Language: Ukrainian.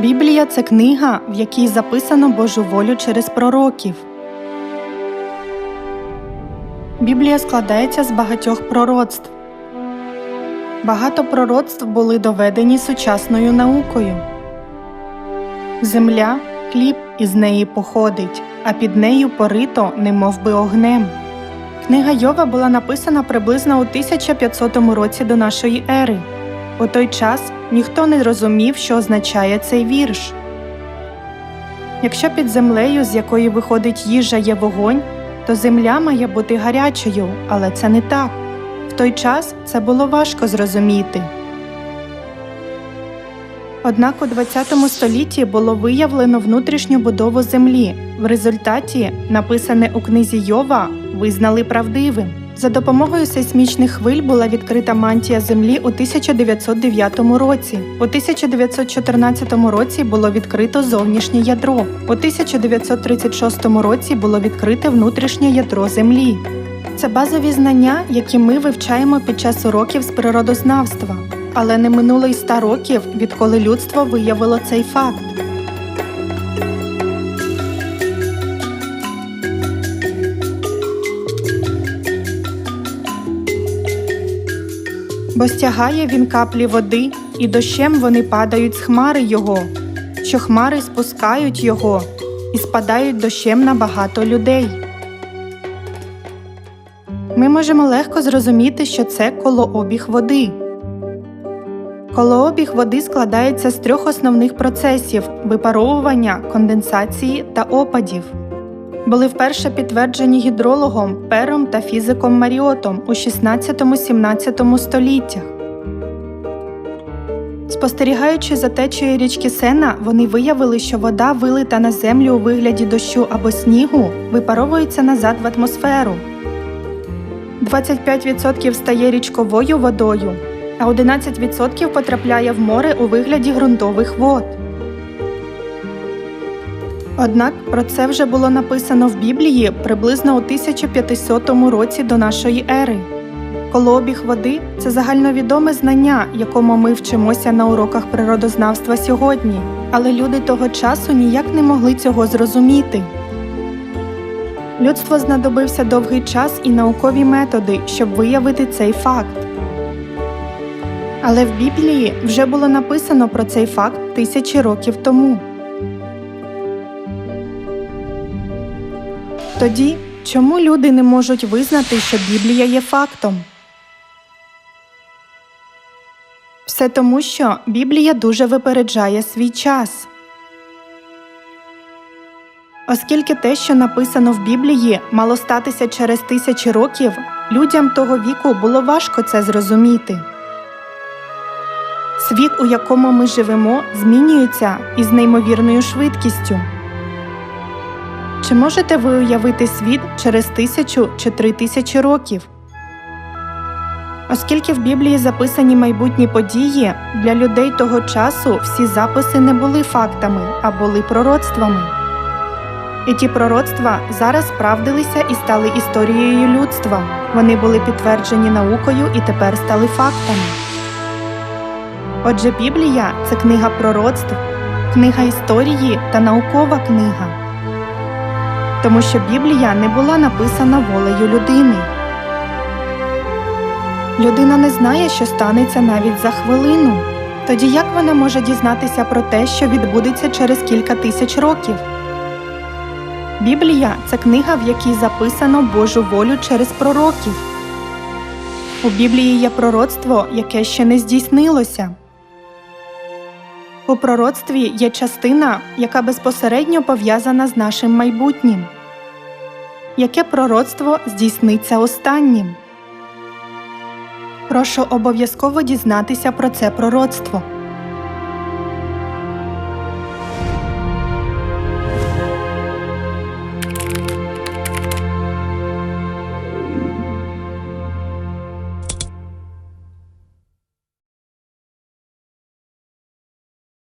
Біблія це книга, в якій записано Божу волю через пророків. Біблія складається з багатьох пророцтв. Багато пророцтв були доведені сучасною наукою. Земля хліб із неї походить, а під нею порито, немов би огнем. Книга Йова була написана приблизно у 1500 році до нашої ери. У той час ніхто не розумів, що означає цей вірш. Якщо під землею, з якої виходить їжа, є вогонь, то земля має бути гарячою, але це не так. В той час це було важко зрозуміти. Однак у ХХ столітті було виявлено внутрішню будову землі. В результаті, написане у книзі Йова, визнали правдивим. За допомогою сейсмічних хвиль була відкрита мантія землі у 1909 році. У 1914 році було відкрито зовнішнє ядро. У 1936 році було відкрите внутрішнє ядро землі. Це базові знання, які ми вивчаємо під час уроків з природознавства. Але не минуло й ста років, відколи людство виявило цей факт. Бо стягає він каплі води, і дощем вони падають з хмари його, що хмари спускають його і спадають дощем на багато людей. Ми можемо легко зрозуміти, що це колообіг води. Колообіг води складається з трьох основних процесів випаровування, конденсації та опадів. Були вперше підтверджені гідрологом Пером та фізиком Маріотом у 16-17 століттях. Спостерігаючи за течією річки Сена, вони виявили, що вода, вилита на землю у вигляді дощу або снігу, випаровується назад в атмосферу. 25% стає річковою водою, а 11% потрапляє в море у вигляді ґрунтових вод. Однак про це вже було написано в Біблії приблизно у 1500 році до нашої ери. Колообіг води це загальновідоме знання, якому ми вчимося на уроках природознавства сьогодні, але люди того часу ніяк не могли цього зрозуміти. Людство знадобився довгий час і наукові методи, щоб виявити цей факт. Але в Біблії вже було написано про цей факт тисячі років тому. Тоді чому люди не можуть визнати, що Біблія є фактом? Все тому, що Біблія дуже випереджає свій час. Оскільки те, що написано в Біблії, мало статися через тисячі років, людям того віку було важко це зрозуміти. Світ, у якому ми живемо, змінюється із неймовірною швидкістю. Чи можете ви уявити світ через тисячу чи три тисячі років? Оскільки в Біблії записані майбутні події, для людей того часу всі записи не були фактами, а були пророцтвами. І ті пророцтва зараз справдилися і стали історією людства. Вони були підтверджені наукою і тепер стали фактами. Отже, Біблія це книга пророцтв, книга історії та наукова книга. Тому що Біблія не була написана волею людини. Людина не знає, що станеться навіть за хвилину. Тоді як вона може дізнатися про те, що відбудеться через кілька тисяч років? Біблія це книга, в якій записано Божу волю через пророків. У Біблії є пророцтво, яке ще не здійснилося. У пророцтві є частина, яка безпосередньо пов'язана з нашим майбутнім. Яке пророцтво здійсниться останнім? Прошу обов'язково дізнатися про це пророцтво.